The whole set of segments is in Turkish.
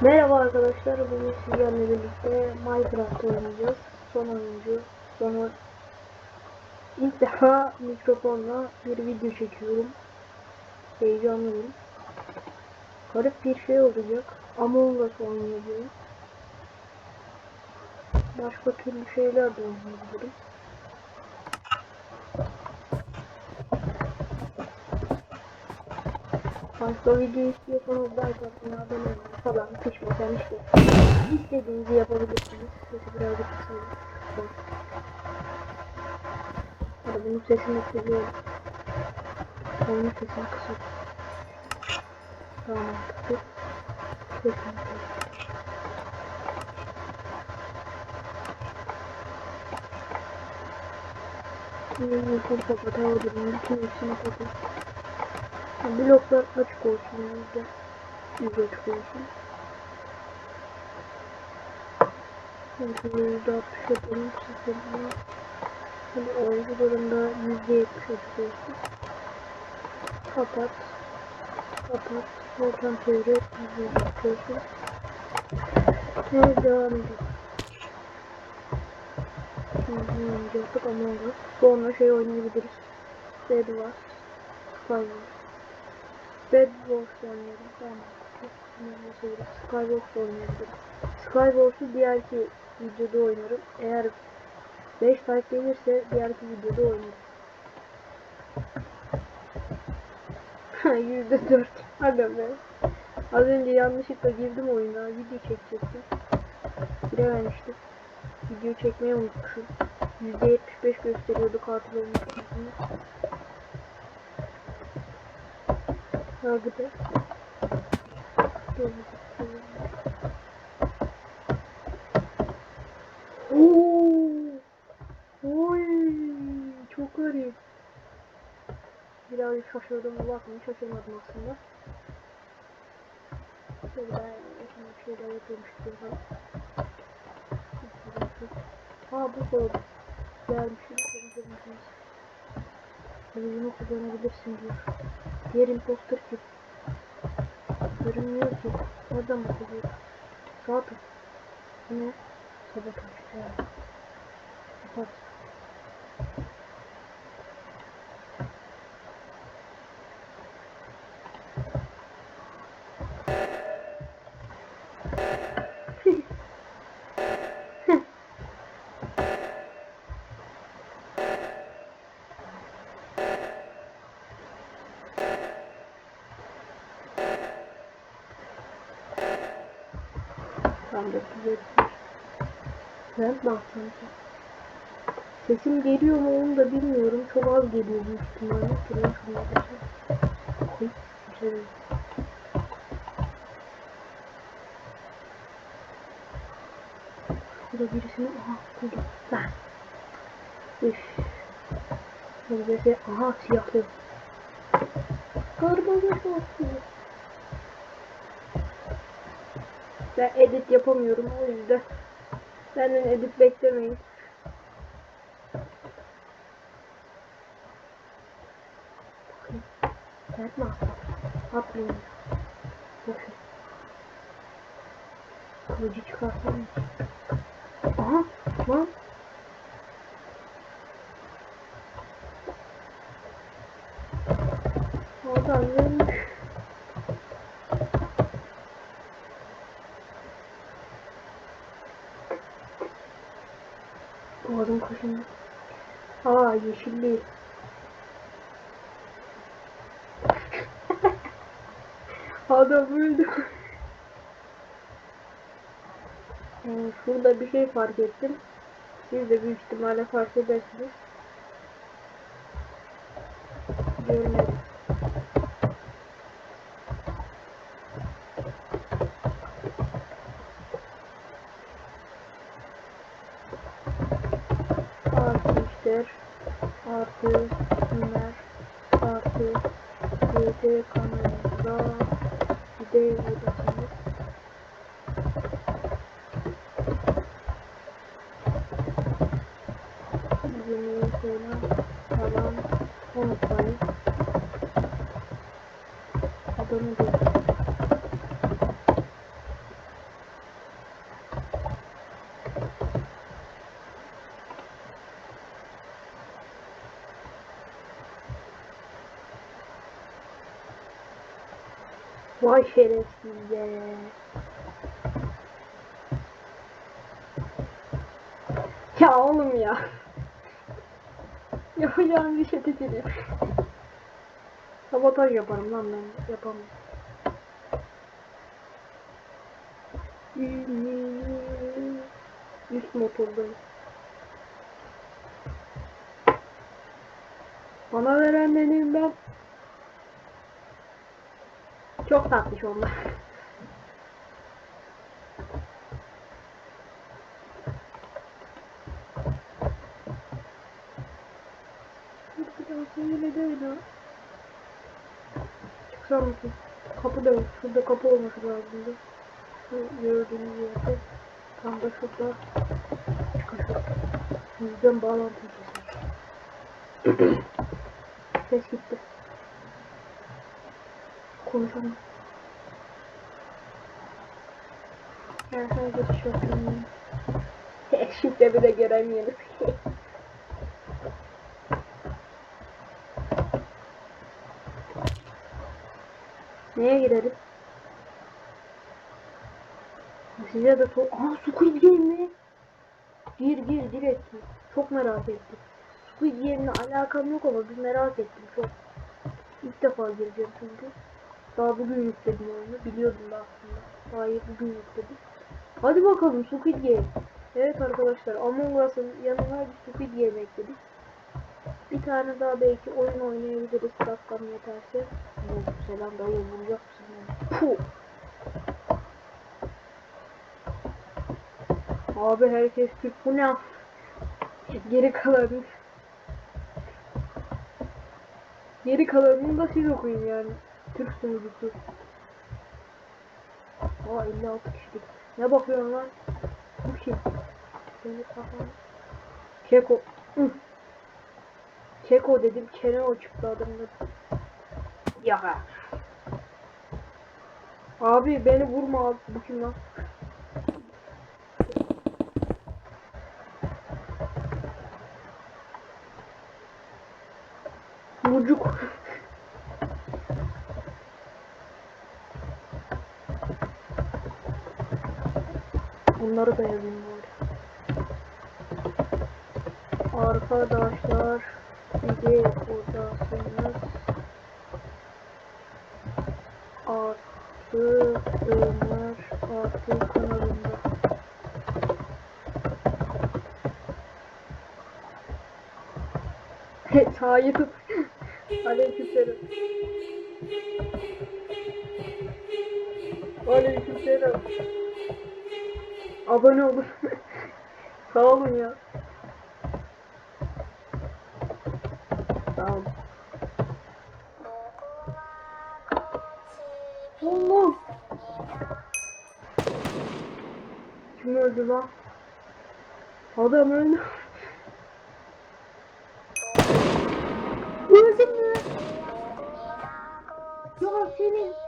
Merhaba arkadaşlar, bugün sizlerle birlikte Minecraft oynayacağız. Son oyuncu, sonra ilk defa mikrofonla bir video çekiyorum. Heyecanlıyım. Garip bir şey olacak. Among Us oynayacağım. Başka türlü şeyler de oynayabilirim. Başka video istiyorsanız like atın, abone olun falan pişmesen işte. İstediğinizi yapabilirsiniz. Sesi birazcık. Hadi bunun sesini kısıyorum. Onun sesini kısıyorum. Tamam mantıklı. Sesini kısıyorum. Şimdi yukarı kapatabilirim. Bütün hepsini kapatayım. Bloklar açık olsun yüzde. Yüzde açık olsun. Şimdi yüzde altmış yapalım. Sıfırını. Şimdi oyuncularında yüzde yetmiş açık olsun. Kapat. Kapat. Ortam çevre. Yüzde yetmiş olsun. Evet devam edelim. Şimdi oynayacaktık ama olur. Sonra şey oynayabiliriz. Dead var. Skywars. Bed Wars oynayalım. Tamam. Skywars oynayabilirim. Skywars'u diğerki videoda oynarım. Eğer 5 like gelirse diğerki videoda oynarım. Yüzde dört. Aga be. Az önce yanlışlıkla girdim oyuna. Video çekecektim. Girememiştim. Video çekmeyi unutmuşum. %75 gösteriyordu katil olmak. Be. Oo. Oy, çok garip. Birazcık şaşırdım bakmayın şaşırmadım aslında. Şöyle ben bir şeyler yapıyormuş gibi falan. Aa bu oldu. Gelmişim. Televizyonu kullanabilirsin diyor. Diğer imposter kim? Görünmüyor ki. Nereden bakıyor? Sağ tut. Bu ne? Sabotaj. Ben baktım. Sesim geliyor mu onu da bilmiyorum. Çok az geliyor büyük ihtimalle. Şuna bakayım. Oy, güzel. Burada birisini aha buldum. Ben. Üf. Şey aha silahlı. Galiba yok Ben edit yapamıyorum o yüzden. Benden edit beklemeyin. Yapma. Atmayın. Boşver. Kılıcı çıkarsana. Aha lan. Adam ölmüş. Yeşilli. Adam öldü. Yani şurada bir şey fark ettim. Siz de büyük ihtimalle fark edersiniz. Görmedim. Artıştır. Artı Ömer. Artı YT kanalında video odasınız. Yeni falan falan unutmayın. Adamı değil. Vay şerefsiz. Ya oğlum ya. Yapacağım bir şey tüküreyim. Sabotaj yaparım lan ben. Yapamam. Üst motordayım. Bana veren benim ben. Çok tatlış onlar. Yine de öyle. Çıksam mısın? Kapı da yok. Şurada kapı olması lazımdı. Şu gördüğünüz yerde. Tam da şurada. Çıkıyor. Yüzden bağlantı. Ses gitti. Konuşalım. Herhangi bir şey yok. Bir de göremiyoruz. Neye girelim? Size de sor... Aa Squid Game mi? Gir gir direkt. Çok merak ettim. Squid Game'le alakam yok ama bir merak ettim çok. İlk defa gireceğim çünkü. Daha bugün yükledim oyunu. Biliyordum da aslında. Hayır bugün yükledim. Hadi bakalım Squid Game. Evet arkadaşlar Among Us'ın yanına bir Squid Game ekledik. Bir tane daha belki oyun oynayabiliriz dakikam yeterse. Selam dayı vuracak mısın? Puh. Abi herkes Türk bu ne? Geri kalanı. Geri kalanını da siz okuyun yani. Türk sunucusu. Aa 56 kişilik. Ne bakıyorsun lan? Bu kim? Seni kafan. Keko. Hı. Keko dedim. Keno çıktı adamın adı. Ya. Abi beni vurma abi. Bu kim lan? Mucuk. Bunları da yazayım bari. Arkadaşlar bir buradasınız. Artı Ömer Artı kanalında. Hayır. Aleykümselam. Aleykümselam. Abone olun. Sağ olun ya. Sağ olun. Allah. Kim öldü lan? Adam öldü. Öldün mü? Ya senin.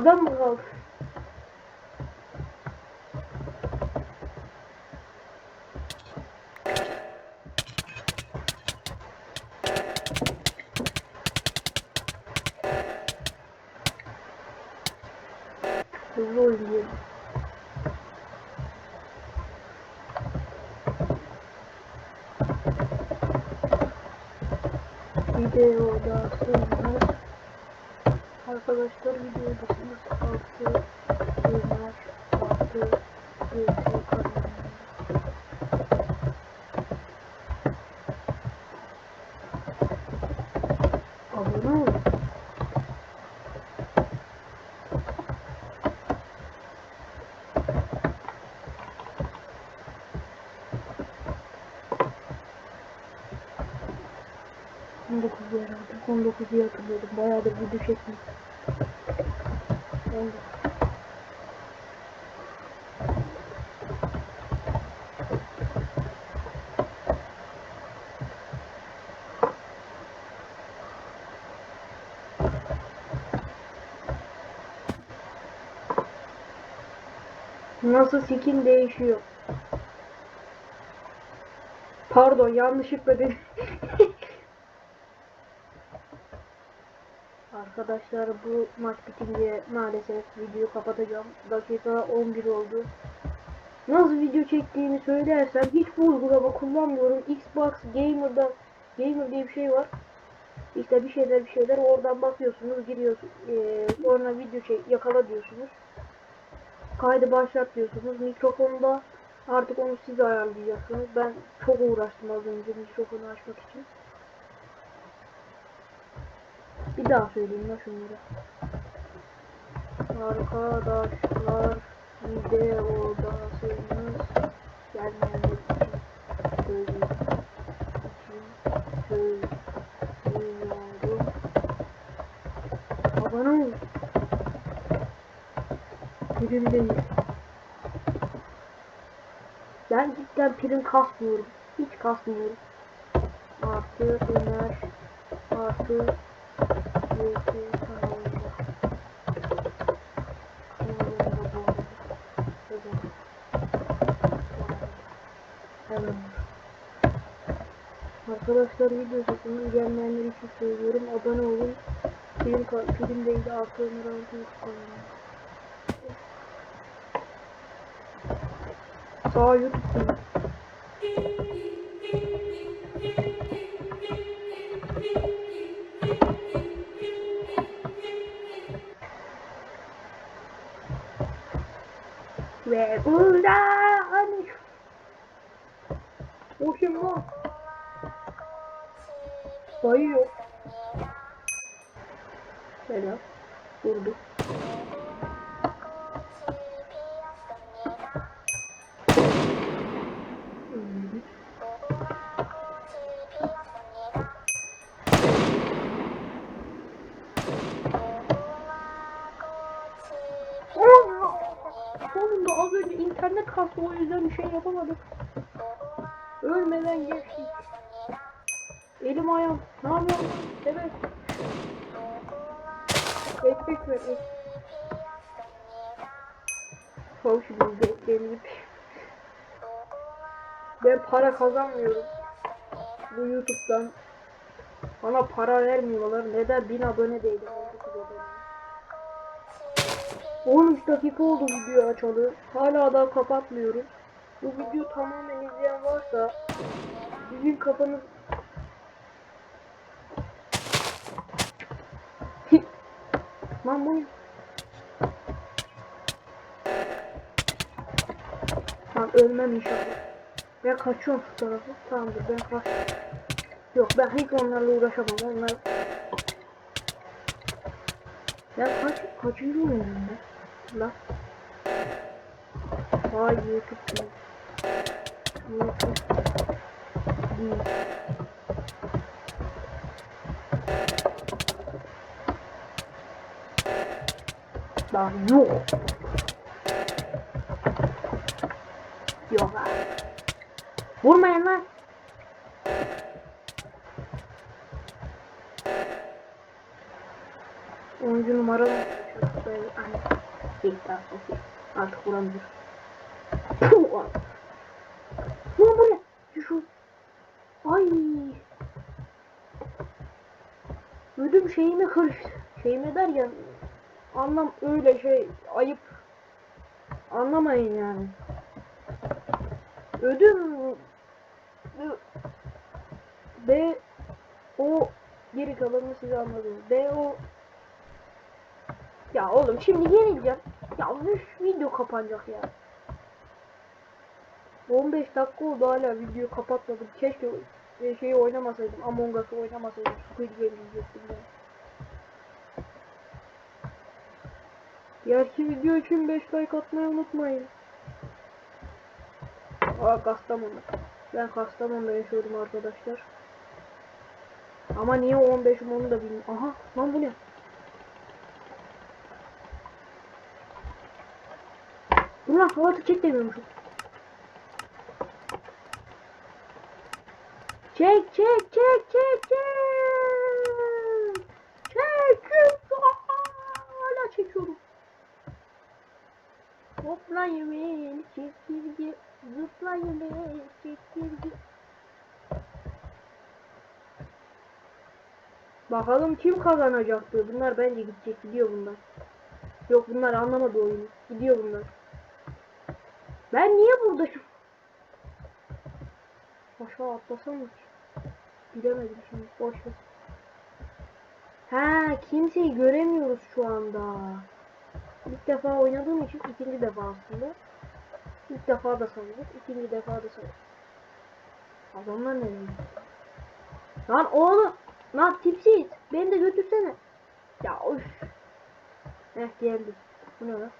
Adam mı kaldı? Hızlı oynayalım. Videodasınız. Arkadaşlar videoyu da 6 19'u hatırlıyordum. Bayağıdır video çektim. 19. Nasıl skin değişiyor? Pardon yanlışlıkla dedim. Arkadaşlar bu maç bitince maalesef videoyu kapatacağım. Dakika 11 oldu. Nasıl video çektiğimi söylersem hiç bu uygulama kullanmıyorum. Xbox Gamer'da Gamer diye bir şey var. İşte bir şeyler bir şeyler oradan bakıyorsunuz giriyorsunuz. Ee, sonra video çek yakala diyorsunuz. Kaydı başlat diyorsunuz. Mikrofonda artık onu siz ayarlayacaksınız. Ben çok uğraştım az önce mikrofonu açmak için. Bir daha söyleyeyim ya şunları. Arkadaşlar videodasınız gelmeyenler için söyleyeyim. için söylüyorum. Abone olun. Prim değil. Ben cidden prim kasmıyorum. Hiç kasmıyorum. Artı Ömer artı Arkadaşlar video çekimi gelmeyenler için söylüyorum. Abone olun. Film, film değil de artı Ömer artı. Sağ YouTube Ve buradan O kim lan? Sayıyor. Selam. Vurdu. Kazanmıyorum. Bu YouTube'dan. Bana para vermiyorlar. Neden? 1000 abone değilim. 19 abone. 13 dakika oldu video açalı. Hala daha kapatmıyorum. Bu video tamamen izleyen varsa sizin kafanız Lan bu Lan ölmem inşallah. Ben kaçıyorum şu tarafa. Tamamdır ben kaç. Yok ben hiç onlarla uğraşamam. Onlar ben kaç kaçıncı oynuyorum ben? Lan. Vay YouTube. YouTube değil. Yok. Yok Vurmayın lan. Oyuncu numaralı böyle hani bir dakika artık vuramıyor. Puh lan. Lan bu ne? Şu Ay. Ödüm şeyime karıştı. Şeyime derken anlam öyle şey ayıp anlamayın yani. Ödüm B o geri kalanını size anladım. B o ya oğlum şimdi yenileceğim. Ya üf, video kapanacak ya. 15 dakika oldu hala video kapatmadım. Keşke e, şeyi oynamasaydım. Among Us'ı oynamasaydım. Squid Game izleyecektim ben. Diğerki video için 5 like atmayı unutmayın. Aa Kastamonu. Ben Kastamonu'da yaşıyorum arkadaşlar. Ama niye 15'im onu da bilmiyorum. Aha lan bu ne? Ulan halatı çek demiyormuşum. Çek çek çek çek çek. Çek Hala çekiyorum. Hopla yemeğini çekirge. Zıpla çekirge. Bakalım kim kazanacaktı. Bunlar bence gidecek. Gidiyor bunlar. Yok bunlar anlamadı oyunu. Gidiyor bunlar. Ben niye burada şu... Aşağı atlasam mı? Bilemedim şimdi. Boş ver. Ha kimseyi göremiyoruz şu anda. İlk defa oynadığım için ikinci defa aslında. İlk defa da sayılır. ikinci defa da sayılır. Adamlar nereye gitti? Lan oğlum. Lan tipsiz. Beni de götürsene. Ya of. Heh geldi. Bu ne lan?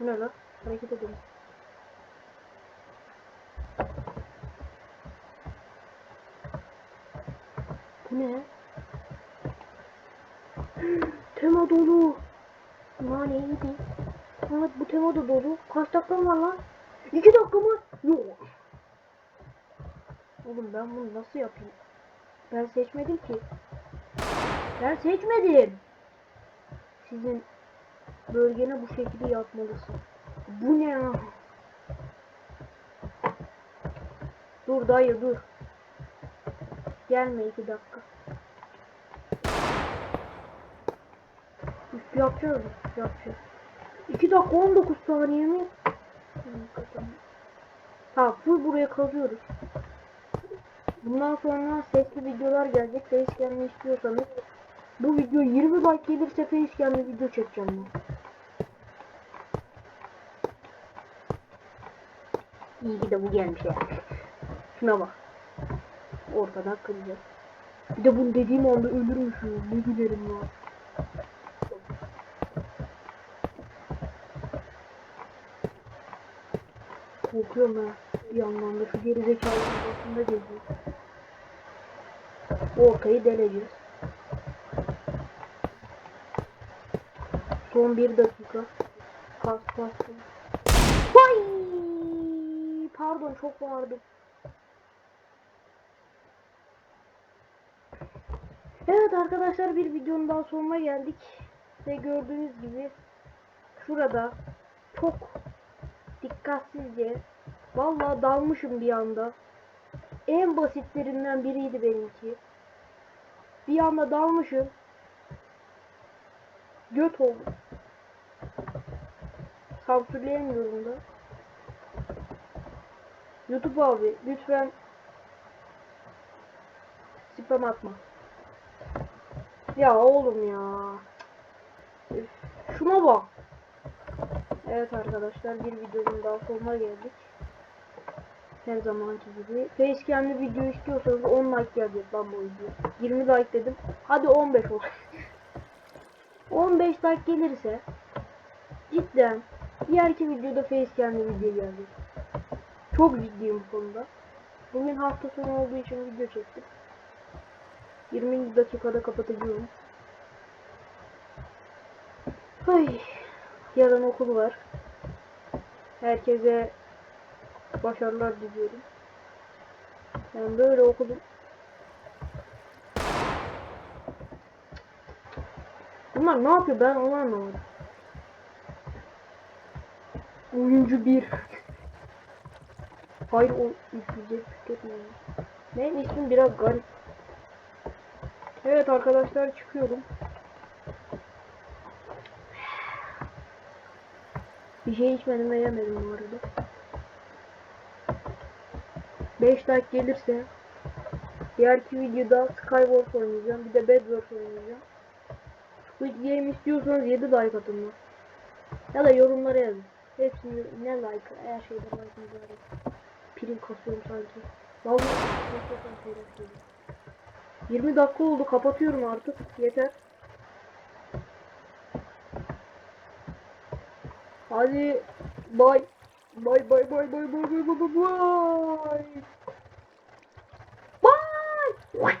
Bu ne lan? Hareket edelim. Bu ne? Tema dolu. Lan iyiydi. Evet bu tema da dolu. Kaç dakikam var lan? İki dakika mı? Yok. Oğlum ben bunu nasıl yapayım? Ben seçmedim ki. Ben seçmedim. Sizin bölgene bu şekilde yapmalısın. Bu ne ya? Dur dayı dur. Gelme iki dakika. Üstü yapacağız mı? Yapacağız. 2 dakika 19 saniye mi? Ha full buraya kazıyoruz. Bundan sonra sesli videolar gelecek. Facecam'ı istiyorsanız bu video 20 like gelirse Facecam'lı video çekeceğim ben. İyi ki de bu gelmiş ya. Şuna bak. Ortadan kıracağız. Bir de bunu dediğim anda ölürmüşüm. Ne gülerim ya. Korkuyorum ha. Bir yandan da şu geri zekalının arasında geziyor. Ortayı deleceğiz. Son bir dakika. Kas kas. Vay! Pardon çok bağırdım. Evet arkadaşlar bir videonun daha sonuna geldik. Ve gördüğünüz gibi şurada çok dikkatsizce vallahi dalmışım bir anda. En basitlerinden biriydi benimki. Bir anda dalmışım. Göt oldu. Sansürleyemiyorum da. YouTube abi lütfen spam atma. Ya oğlum ya. Şuna bak. Evet arkadaşlar bir videonun daha sonuna geldik. Her zamanki gibi. Facecam'li video istiyorsanız 10 like gelecek lan bu video. 20 like dedim. Hadi 15 olsun. 15 like gelirse cidden diğerki videoda facecam'li video gelecek. Çok ciddiyim bu konuda. Bugün hafta sonu olduğu için video çektim. 20 dakikada kapatacağım. Ay, yarın okul var. Herkese başarılar diliyorum. Ben böyle okudum. Bunlar ne yapıyor ben onu anlamadım. Oyuncu bir. Hayır o üfleyecek tüketmiyor. Benim ismim biraz garip. Evet arkadaşlar çıkıyorum. Bir şey içmedim ve yemedim bu arada. 5 like gelirse diğerki videoda Skywars oynayacağım. Bir de Bedwars oynayacağım. Squid Game istiyorsanız 7 like atın lan. Ya da yorumlara yazın. Hepsini ne like her şeyden like'ınızı var. Prim kasıyorum sanki. Vallahi kasıyorum şeyler söylüyorum. 20 dakika oldu kapatıyorum artık yeter. Hadi bay bay bay bay bay bay bay bay bay bay bay